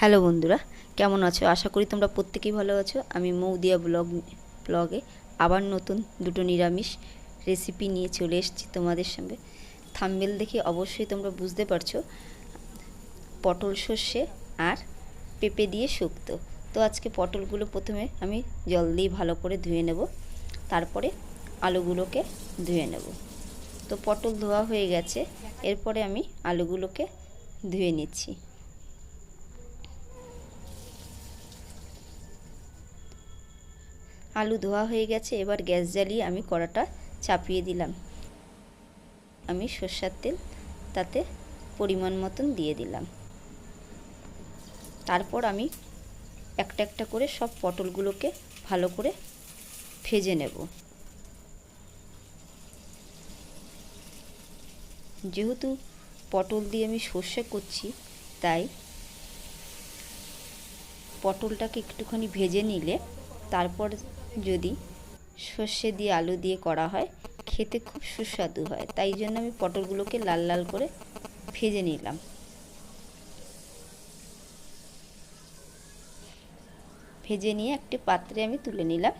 Hello বন্ধুরা, কেমন আছো? আশা করি তোমরা প্রত্যেকেই ভালো আছো। আমি মৌদিয়া ব্লগ, ব্লগে আবার নতুন দুটো নিরামিষ রেসিপি নিয়ে চলে এসেছি তোমাদের সঙ্গে। থাম্বেল দেখে অবশ্যই তোমরা বুঝতে পারছ, পটল সর্ষে আর পেঁপে দিয়ে শুক্তো। তো আজকে পটলগুলো প্রথমে আমি জল দিয়ে ভালো করে ধুয়ে নেব, তারপরে আলুগুলোকে ধুয়ে নেব। তো পটল ধোয়া হয়ে গেছে, এরপরে আমি আলুগুলোকে ধুয়ে নিচ্ছি। আলু ধোয়া হয়ে গেছে, এবার গ্যাস জ্বালিয়ে আমি কড়াটা চাপিয়ে দিলাম। আমি সর্ষার তেল তাতে পরিমাণ মতন দিয়ে দিলাম। তারপর আমি একটা একটা করে সব পটলগুলোকে ভালো করে ভেজে নেব। যেহেতু পটল দিয়ে আমি সর্ষে করছি, তাই পটলটাকে একটুখানি ভেজে নিলে তারপর যদি সর্ষে দিয়ে আলু দিয়ে করা হয়, খেতে খুব সুস্বাদু হয়। তাই জন্য আমি পটলগুলোকে লাল লাল করে ভেজে নিলাম। ভেজে নিয়ে একটি পাত্রে আমি তুলে নিলাম।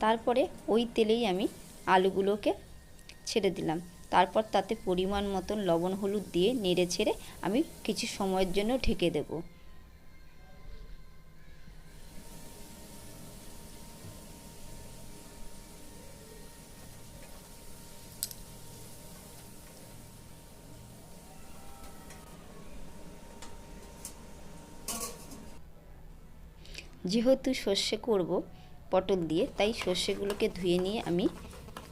তারপরে ওই তেলেই আমি আলুগুলোকে ছেড়ে দিলাম। তারপর তাতে পরিমাণ মতন লবণ, হলুদ দিয়ে নেড়ে ছেড়ে আমি কিছু সময়ের জন্য ঢেকে দেবো। যেহেতু সর্ষে করব পটল দিয়ে, তাই সর্ষেগুলোকে ধুয়ে নিয়ে আমি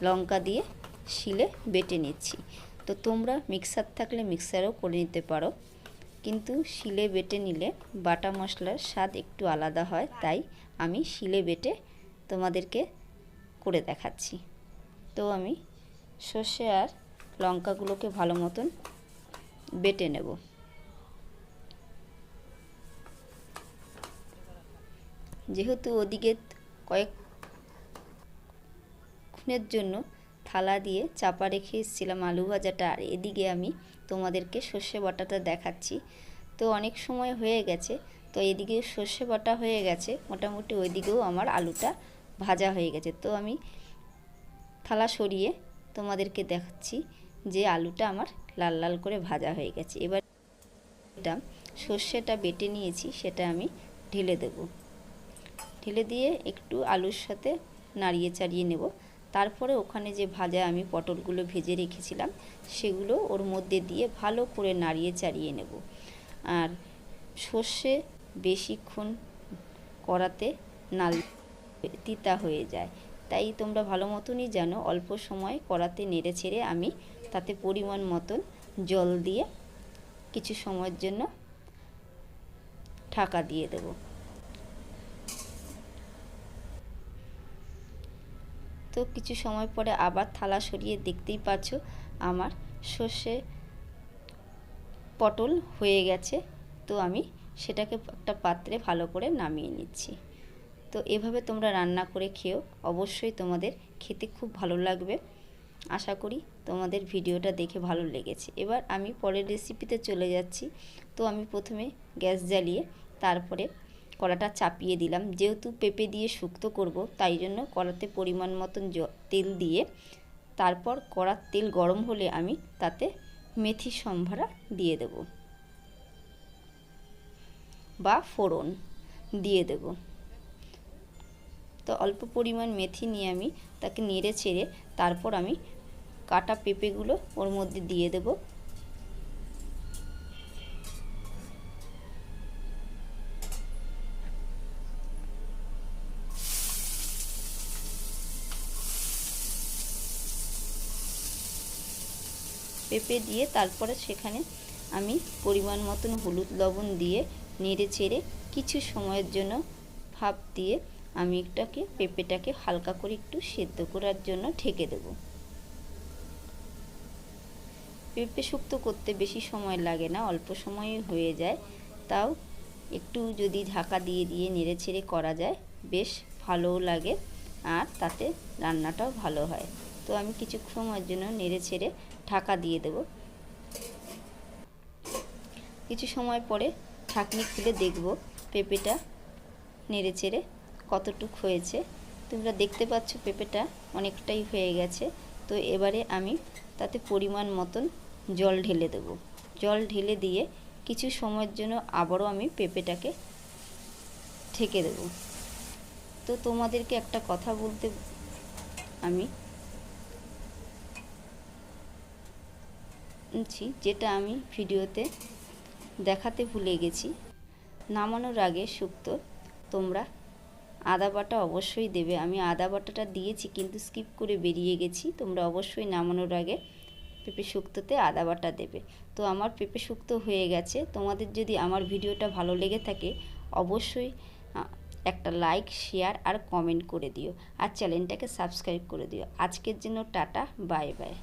লঙ্কা দিয়ে শিলে বেটে নিচ্ছি। তো তোমরা মিক্সার থাকলে মিক্সারও করে নিতে পারো। কিন্তু শিলে বেটে নিলে বাটা মশলার স্বাদ একটু আলাদা হয়, তাই আমি শিলে বেটে তোমাদেরকে করে দেখাচ্ছি। তো আমি সর্ষে আর লঙ্কাগুলোকে ভালো মতন বেটে নেব। যেহেতু ওদিকে কয়েক ক্ষণের জন্য থালা দিয়ে চাপা রেখে এসেছিলাম আলু ভাজাটা। আর এদিকে আমি তোমাদেরকে সর্ষে বাটাটা দেখাচ্ছি। তো অনেক সময় হয়ে গেছে, তো এদিকে সর্ষে বাটা হয়ে গেছে, মোটামুটি ওইদিকেও আমার আলুটা ভাজা হয়ে গেছে। তো আমি থালা সরিয়ে তোমাদেরকে দেখাচ্ছি যে আলুটা আমার লাল লাল করে ভাজা হয়ে গেছে। এবার এটা সর্ষেটা বেটে নিয়েছি, সেটা আমি ঢেলে দেবো। ঢেলে দিয়ে একটু আলুর সাথে নাড়িয়ে চাড়িয়ে নেব। তারপরে ওখানে যে ভাজা আমি পটলগুলো ভেজে রেখেছিলাম, সেগুলো ওর মধ্যে দিয়ে ভালো করে নাড়িয়ে চাড়িয়ে নেব। আর সর্ষে বেশিক্ষণ করাতে নাল তিতা হয়ে যায়। তাই তোমরা ভালো মতনই জানো, অল্প সময় কড়াতে নেড়ে ছেড়ে আমি তাতে পরিমাণ মতন জল দিয়ে কিছু সময়ের জন্য ঢাকা দিয়ে দেবো। তো কিছু সময় পরে আবার থালা সরিয়ে দেখতেই পাচ্ছ আমার সর্ষে পটল হয়ে গেছে। তো আমি সেটাকে একটা পাত্রে ভালো করে নামিয়ে নিচ্ছি। তো এভাবে তোমরা রান্না করে খেও। অবশ্যই তোমাদের খেতে খুব ভালো লাগবে। আশা করি তোমাদের ভিডিওটা দেখে ভালো লেগেছে। এবার আমি পরের রেসিপিতে চলে যাচ্ছি। তো আমি প্রথমে গ্যাস জ্বালিয়ে তারপরে কড়াটা চাপিয়ে দিলাম। যেহেতু পেঁপে দিয়ে শুক্তো করব, তাই জন্য কড়াতে পরিমাণ মতন তেল দিয়ে তারপর কড়ার তেল গরম হলে আমি তাতে মেথি সম্ভারা দিয়ে দেব বা ফোড়ন দিয়ে দেব। তো অল্প পরিমাণ মেথি নিয়ে আমি তাকে নেড়ে ছেড়ে তারপর আমি কাটা পেঁপেগুলো ওর মধ্যে দিয়ে দেবো। পেঁপে দিয়ে তারপরে সেখানে আমি পরিমাণ মতন হলুদ লবণ দিয়ে নেড়ে ছেড়ে কিছু সময়ের জন্য ভাপ দিয়ে আমি একটাকে, পেঁপেটাকে হালকা করে একটু সেদ্ধ করার জন্য ঢেকে দেব। পেঁপে শুক্তো করতে বেশি সময় লাগে না, অল্প সময়ে হয়ে যায়। তাও একটু যদি ঢাকা দিয়ে দিয়ে নেড়ে ছেড়ে করা যায়, বেশ ভালোও লাগে আর তাতে রান্নাটাও ভালো হয়। তো আমি কিছু সময়ের জন্য নেড়ে ছেড়ে ঢাকা দিয়ে দেব। কিছু সময় পরে ঢাকনি খুলে দেখব পেঁপেটা নেড়ে চেড়ে কতটুক হয়েছে। তোমরা দেখতে পাচ্ছ পেঁপেটা অনেকটাই হয়ে গেছে। তো এবারে আমি তাতে পরিমাণ মতন জল ঢেলে দেবো। জল ঢেলে দিয়ে কিছু সময়ের জন্য আবারও আমি পেঁপেটাকে ঠেকে দেবো। তো তোমাদেরকে একটা কথা বলতে আমি ছি, যেটা আমি ভিডিওতে দেখাতে ভুলে গেছি। নামানোর আগে শুক্তো তোমরা আদা বাটা অবশ্যই দেবে। আমি আদা বাটাটা দিয়েছি, কিন্তু স্কিপ করে বেরিয়ে গেছি। তোমরা অবশ্যই নামানোর আগে পেঁপে শুক্তোতে আদা বাটা দেবে। তো আমার পেঁপে শুক্তো হয়ে গেছে। তোমাদের যদি আমার ভিডিওটা ভালো লেগে থাকে, অবশ্যই একটা লাইক, শেয়ার আর কমেন্ট করে দিও। আর চ্যানেলটাকে সাবস্ক্রাইব করে দিও। আজকের জন্য টাটা, বাই বাই।